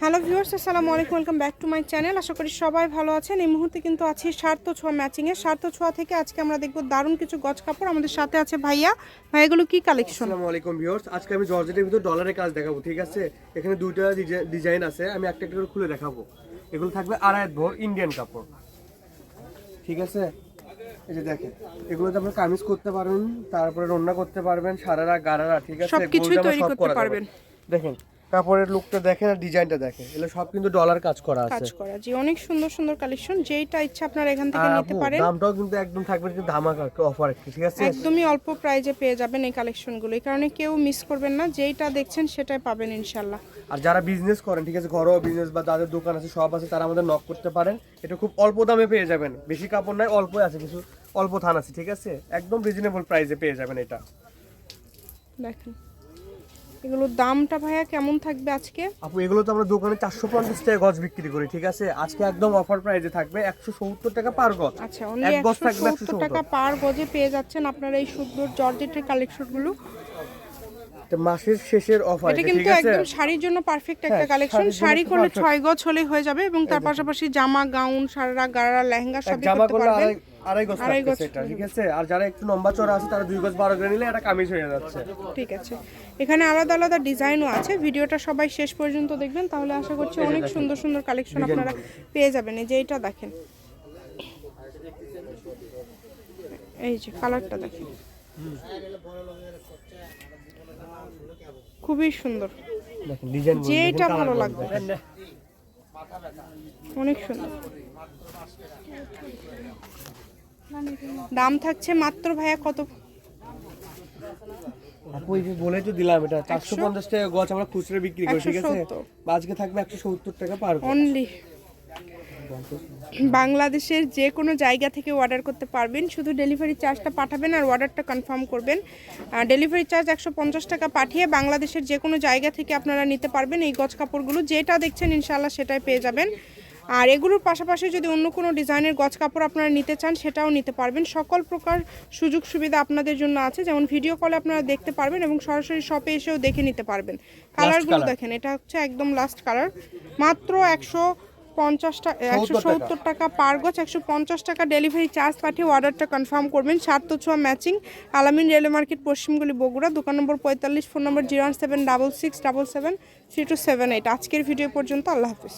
Hello viewers আসসালামু আলাইকুম welcome back to my channel. আশা করি সবাই ভালো আছেন। এই মুহূর্তে কিন্তু আছি স্বার্থ ছোঁয়া ম্যাচিংয়ে। স্বার্থ ছোঁয়া থেকে আজকে আমরা দেখব দারুণ কিছু গজ কাপড়। আমাদের সাথে আছে ভাইয়া। ভাইয়াগুলো কি কালেকশন আসসালামু আলাইকুম ভিউয়ার্স আজকে আমি জর্জেটের ভিতর ডলারের কাজ দেখাবো ঠিক আছে? এখানে দুইটা ডিজাইন আছে আমি একটা একটা করে খুলে দেখাবো। এগুলো থাকবে আড়াই ভর ইন্ডিয়ান কাপড়। ঠিক আছে? এই যে দেখেন এগুলোতে আপনি কামিজ করতে পারবেন তারপরে রান্না করতে পারবেন সারারা গারারা ঠিক আছে? সবকিছুই তৈরি করতে পারবেন। দেখেন কাপড়ের লুকটা দেখেন আর ডিজাইনটা দেখেন এগুলো সব কিন্তু ডলার কাজ করা আছে। কাজ করা জি অনেক সুন্দর সুন্দর কালেকশন যেইটা ইচ্ছা আপনারা এখান থেকে নিতে পারেন। দামটাও কিন্তু একদম থাকবে কিন্তু ধামাকা অফার একটু ঠিক আছে? একদমই অল্প প্রাইজে পেয়ে যাবেন এই কালেকশনগুলো এই কারণে কেউ মিস করবেন না যেইটা দেখছেন সেটাই পাবেন ইনশাল্লাহ আর যারা বিজনেস করেন ঠিক আছে ঘরোয়া বিজনেস বা যাদের দোকান আছে সব আছে তারা আমাদের নক করতে পারেন। এটা খুব অল্প দামে পেয়ে যাবেন। বেশি কাপড় নাই অল্পই আছে কিছু অল্প থান আছে ঠিক আছে? একদম রিজনেবল প্রাইসে পেয়ে যাবেন এটা। দেখেন। এগুলোর দামটা ভাইয়া কেমন থাকবে আজকে? আপু এগুলো তো আমরা দোকানে চারশো পঞ্চাশ টাকা গজ বিক্রি করি ঠিক আছে? আজকে একদম অফার প্রাইসে থাকবে একশো সত্তর টাকা পার গজ। আচ্ছা অনলি একশো সত্তর টাকা পার গজে পেয়ে যাচ্ছেন আপনারা এই সুন্দর জর্জেটের কালেকশনগুলো মাসের শেষের অফার এটা কিন্তু একদম শাড়ির জন্য পারফেক্ট একটা হ্যাঁ, কালেকশন শাড়ি করলে। ছয় গজ হলে হয়ে যাবে এবং তার পাশাপাশি জামা গাউন সারারা গাড়া লেহেঙ্গা সবই করতে পারবেন। আড়াই গজ আড়াই গজ এটা ঠিক আছে? আর যারা একটু লম্বা চড়া আছে তারা দুই গজ বারো করে নিলে এটা কামিজ হয়ে যাচ্ছে। ঠিক আছে। এখানে আলাদা আলাদা ডিজাইনও আছে। ভিডিওটা সবাই শেষ পর্যন্ত দেখবেন তাহলে আশা করছি অনেক সুন্দর সুন্দর কালেকশন আপনারা পেয়ে যাবেন। এই যে এইটা দেখেন। এই যে কালারটা দেখেন। খুবই সুন্দর। যেটা ভালো লাগবে। অনেক সুন্দর। দাম থাকছে মাত্র ভাইয়া কত? আপু বলে তো দিলাম এটা চারশো পঞ্চাশ টাকা গছ আমরা খুচরা বিক্রি করি ঠিক আছে? আজকে থাকবে একশো সত্তর টাকা পার অনলি বাংলাদেশের যে কোনো জায়গা থেকে অর্ডার করতে পারবেন। শুধু ডেলিভারি চার্জটা পাঠাবেন আর অর্ডারটা কনফার্ম করবেন। ডেলিভারি চার্জ একশো পঞ্চাশ টাকা পাঠিয়ে বাংলাদেশের যে কোনো জায়গা থেকে আপনারা নিতে পারবেন এই গজ কাপড়গুলো। যেটা দেখছেন ইনশাল্লাহ সেটাই পেয়ে যাবেন। আর এগুলোর পাশাপাশি যদি অন্য কোনো ডিজাইনের গজ কাপড় আপনারা নিতে চান সেটাও নিতে পারবেন। সকল প্রকার সুযোগ সুবিধা আপনাদের জন্য আছে। যেমন ভিডিও কলে আপনারা দেখতে পারবেন এবং সরাসরি শপে এসেও দেখে নিতে পারবেন। কালারগুলো দেখেন এটা হচ্ছে একদম লাস্ট কালার মাত্র একশো পঞ্চাশ টাকা। একশো সত্তর টাকা পার গজ একশো পঞ্চাশ টাকা ডেলিভারি চার্জ পাঠিয়ে অর্ডারটা কনফার্ম করবেন। সাত ছোঁয়া ম্যাচিং আলামিন রেলওয়ে মার্কেট পশ্চিমগুলি বগুড়া। দোকান নম্বর পঁয়তাল্লিশ phone number zero one seven double six double seven three two seven eight আজকের ভিডিও পর্যন্ত আল্লাহ হাফিজ।